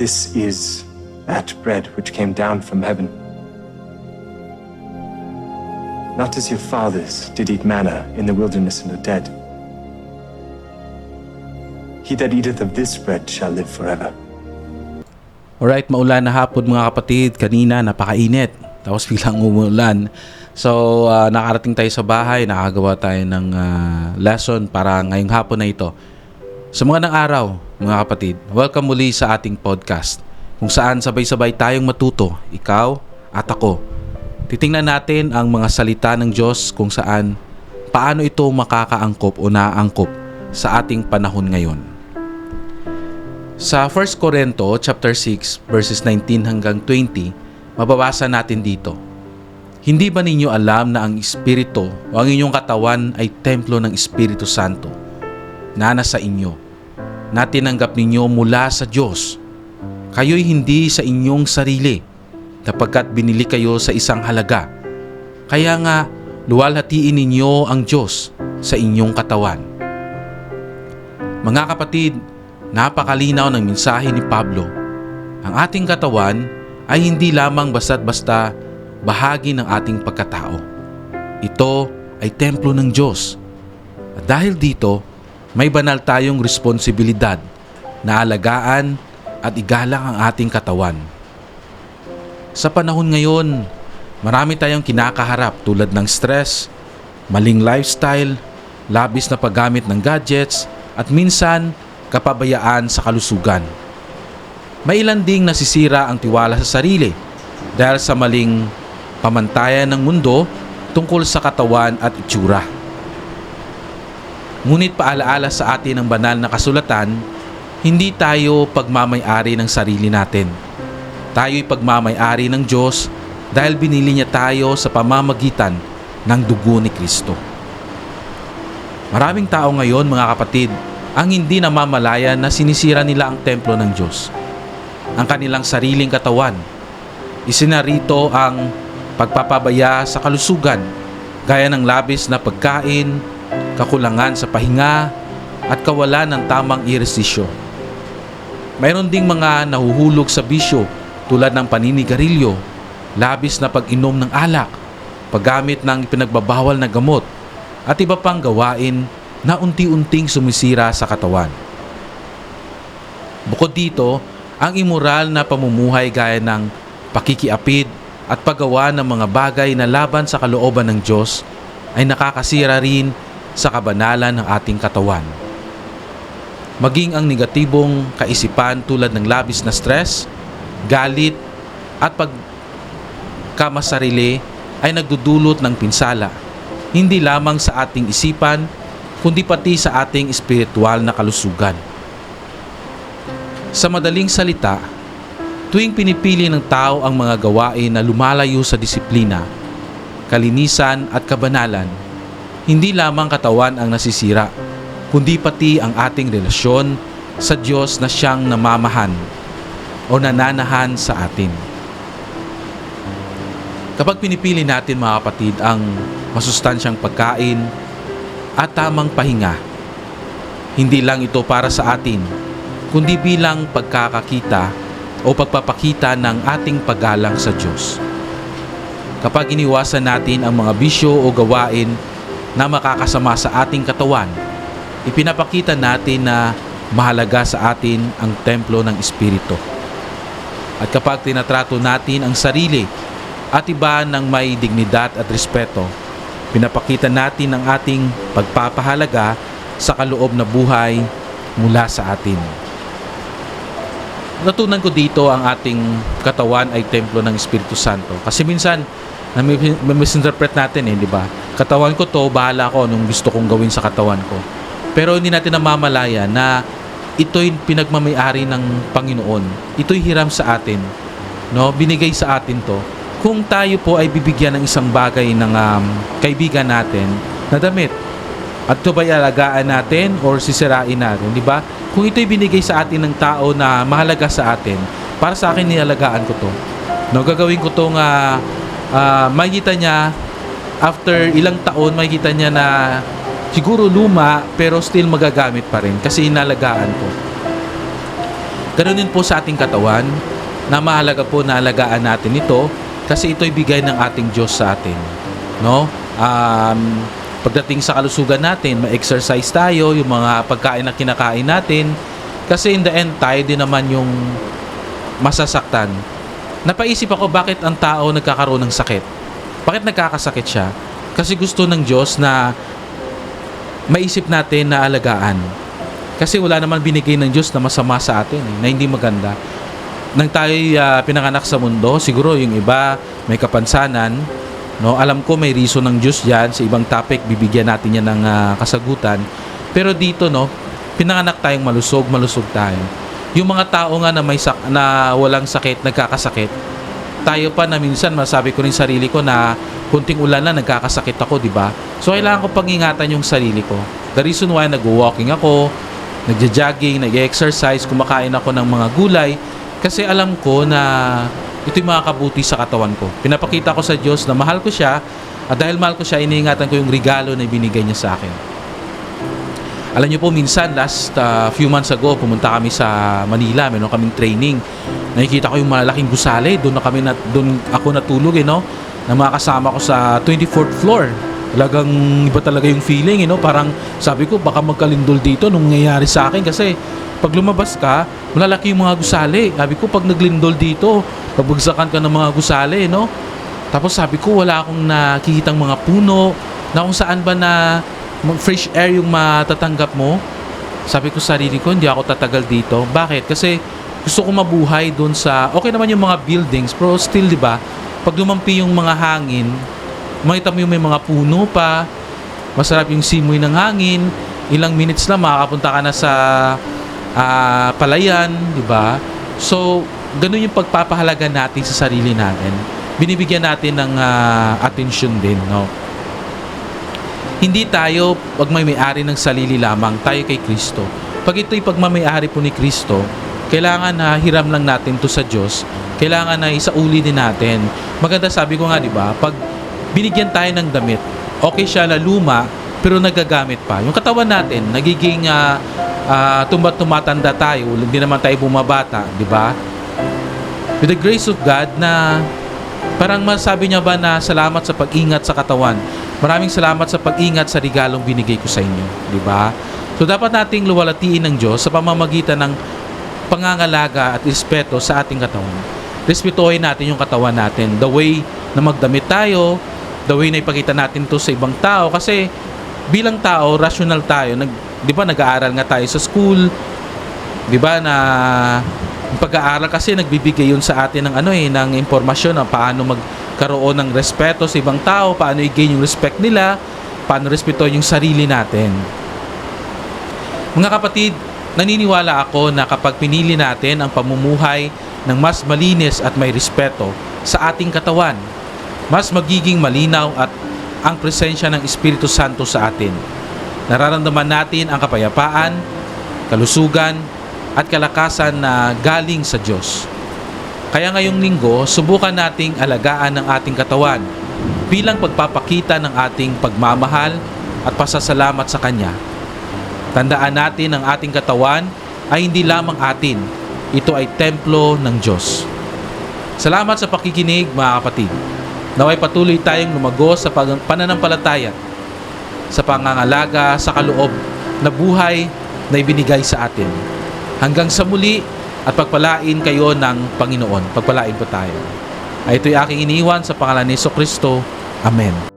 This is that bread which came down from heaven. Not as your fathers did eat manna in the wilderness and are dead. He that eateth of this bread shall live forever. Alright, maulan na hapon mga kapatid. Kanina napakainit. Tapos biglang umulan. So, ah, nakarating tayo sa bahay. Nakagawa tayo ng ah, lesson para ngayong hapon na ito. Sa mga ng araw, mga kapatid, welcome muli sa ating podcast. Kung saan sabay-sabay tayong matuto, ikaw at ako. Titingnan natin ang mga salita ng Diyos kung saan paano ito makakaangkop o naaangkop sa ating panahon ngayon. Sa 1 Corinto chapter 6 verses 19 hanggang 20, mababasa natin dito. Hindi ba ninyo alam na ang espiritu o ang inyong katawan ay templo ng Espiritu Santo na nasa inyo, na tinanggap ninyo mula sa Diyos? Kayo'y hindi sa inyong sarili, kapagkat binili kayo sa isang halaga. Kaya nga, luwalhatiin ninyo ang Diyos sa inyong katawan. Mga kapatid, napakalinaw ng mensahe ni Pablo. Ang ating katawan ay hindi lamang basta't basta bahagi ng ating pagkatao. Ito ay templo ng Diyos. At dahil dito, may banal tayong responsibilidad na alagaan at igalang ang ating katawan. Sa panahon ngayon, marami tayong kinakaharap tulad ng stress, maling lifestyle, labis na paggamit ng gadgets, at minsan kapabayaan sa kalusugan. May ilan ding nasisira ang tiwala sa sarili dahil sa maling pamantayan ng mundo tungkol sa katawan at itsura. Ngunit paalaala sa atin ng banal na kasulatan, hindi tayo pagmamayari ng sarili natin. Tayo'y pagmamayari ng Diyos dahil binili niya tayo sa pamamagitan ng dugo ni Kristo. Maraming tao ngayon mga kapatid ang hindi namamalaya na sinisira nila ang templo ng Diyos. Ang kanilang sariling katawan. Isinarito ang pagpapabaya sa kalusugan gaya ng labis na pagkain, kakulangan sa pahinga at kawalan ng tamang iresisyo. Mayroon ding mga nahuhulog sa bisyo tulad ng paninigarilyo, labis na pag-inom ng alak, paggamit ng pinagbabawal na gamot, at iba pang gawain na unti-unting sumisira sa katawan. Bukod dito, ang immoral na pamumuhay gaya ng pakikiapid at paggawa ng mga bagay na laban sa kalooban ng Diyos ay nakakasira rin sa kabanalan ng ating katawan. Maging ang negatibong kaisipan tulad ng labis na stress, galit at pagkamasarili ay nagdudulot ng pinsala, hindi lamang sa ating isipan kundi pati sa ating espiritual na kalusugan. Sa madaling salita, tuwing pinipili ng tao ang mga gawain na lumalayo sa disiplina, kalinisan at kabanalan, hindi lamang katawan ang nasisira, kundi pati ang ating relasyon sa Diyos na siyang namamahan o nananahan sa atin. Kapag pinipili natin mga kapatid ang masustansyang pagkain, at tamang pahinga. Hindi lang ito para sa atin, kundi bilang pagkakakita o pagpapakita ng ating paggalang sa Diyos. Kapag iniwasan natin ang mga bisyo o gawain na makakasama sa ating katawan, ipinapakita natin na mahalaga sa atin ang templo ng Espiritu. At kapag tinatrato natin ang sarili at iba ng may dignidad at respeto, Pinapakita natin ang ating pagpapahalaga sa kaloob na buhay mula sa atin. Natunan ko dito ang ating katawan ay templo ng Espiritu Santo. Kasi minsan, misinterpret natin eh, di ba? Katawan ko to, bahala ko anong gusto kong gawin sa katawan ko. Pero hindi natin namamalaya na ito'y pinagmamayari ng Panginoon. Ito'y hiram sa atin. No? Binigay sa atin to kung tayo po ay bibigyan ng isang bagay ng um, kaibigan natin na damit at ito ba'y alagaan natin or sisirain natin, di ba? Kung ito'y binigay sa atin ng tao na mahalaga sa atin, para sa akin nialagaan ko to. No, gagawin ko tong uh, uh, makikita niya after ilang taon makikita niya na siguro luma pero still magagamit pa rin kasi inalagaan ko. Ganun din po sa ating katawan na mahalaga po na alagaan natin ito kasi ito'y bigay ng ating Diyos sa atin. No? Um, pagdating sa kalusugan natin, ma-exercise tayo, yung mga pagkain na kinakain natin. Kasi in the end, tayo din naman yung masasaktan. Napaisip ako bakit ang tao nagkakaroon ng sakit. Bakit nagkakasakit siya? Kasi gusto ng Diyos na maisip natin na alagaan. Kasi wala naman binigay ng Diyos na masama sa atin, eh, na hindi maganda. Nang tayo pinanganak sa mundo, siguro yung iba may kapansanan, no? Alam ko may reason ng Diyos diyan sa ibang topic, bibigyan natin yan ng ah, kasagutan. Pero dito, no, pinanganak tayong malusog, malusog tayo. Yung mga tao nga na may sak- na walang sakit, nagkakasakit, tayo pa na minsan masabi ko rin sarili ko na kunting ulan na nagkakasakit ako, di ba? So kailangan ko pangingatan yung sarili ko. The reason why nag-walking ako, nagja-jogging, nag-exercise, kumakain ako ng mga gulay kasi alam ko na ito'y makakabuti sa katawan ko. Pinapakita ko sa Diyos na mahal ko siya at dahil mahal ko siya, iniingatan ko yung regalo na binigay niya sa akin. Alam niyo po, minsan, last uh, few months ago, pumunta kami sa Manila, meron kaming training. Nakikita ko yung malaking gusali, doon na kami, na, doon ako natulog, eh, no? Na mga kasama ko sa 24th floor. Talagang iba talaga yung feeling, eh, no? Parang sabi ko, baka magkalindol dito nung nangyayari sa akin kasi pag lumabas ka, malalaki yung mga gusali. Sabi ko, pag naglindol dito, pabagsakan ka ng mga gusali, no? Tapos sabi ko, wala akong nakikitang mga puno, na kung saan ba na fresh air yung matatanggap mo. Sabi ko sa sarili ko, hindi ako tatagal dito. Bakit? Kasi gusto ko mabuhay doon sa, okay naman yung mga buildings, pero still, di ba, pag lumampi yung mga hangin, makita mo yung may mga puno pa, masarap yung simoy ng hangin, ilang minutes lang makakapunta ka na sa ah, palayan, di ba? So, ganun yung pagpapahalaga natin sa sarili natin. Binibigyan natin ng ah, attention din, no? Hindi tayo pagmamayari ng sarili lamang, tayo kay Kristo. Pag ito'y pagmamayari po ni Kristo, kailangan na hiram lang natin to sa Diyos. Kailangan na isauli din natin. Maganda sabi ko nga, di ba? Pag binigyan tayo ng damit, okay siya na luma, pero nagagamit pa. Yung katawan natin, nagiging uh, tumbat tumatanda tayo, hindi naman tayo bumabata, di ba? With the grace of God na parang masabi niya ba na salamat sa pag-ingat sa katawan. Maraming salamat sa pag-ingat sa regalong binigay ko sa inyo, di ba? So dapat nating luwalatiin ng Diyos sa pamamagitan ng pangangalaga at respeto sa ating katawan. Respetuhin natin yung katawan natin. The way na magdamit tayo, the way na ipakita natin to sa ibang tao kasi bilang tao, rational tayo. Nag, 'di ba nag-aaral nga tayo sa school, 'di ba na pag-aaral kasi nagbibigay yun sa atin ng ano eh ng impormasyon na paano magkaroon ng respeto sa ibang tao, paano i-gain yung respect nila, paano respetuhin yung sarili natin. Mga kapatid, naniniwala ako na kapag pinili natin ang pamumuhay ng mas malinis at may respeto sa ating katawan, mas magiging malinaw at ang presensya ng Espiritu Santo sa atin. Nararamdaman natin ang kapayapaan, kalusugan, at kalakasan na galing sa Diyos. Kaya ngayong linggo, subukan nating alagaan ang ating katawan bilang pagpapakita ng ating pagmamahal at pasasalamat sa Kanya. Tandaan natin ang ating katawan ay hindi lamang atin. Ito ay templo ng Diyos. Salamat sa pakikinig mga kapatid. Naway patuloy tayong lumago sa pananampalataya sa pangangalaga sa kaloob na buhay na ibinigay sa atin. Hanggang sa muli at pagpalain kayo ng Panginoon. Pagpalain po tayo. Ay ito'y aking iniwan sa pangalan ni Kristo. Amen.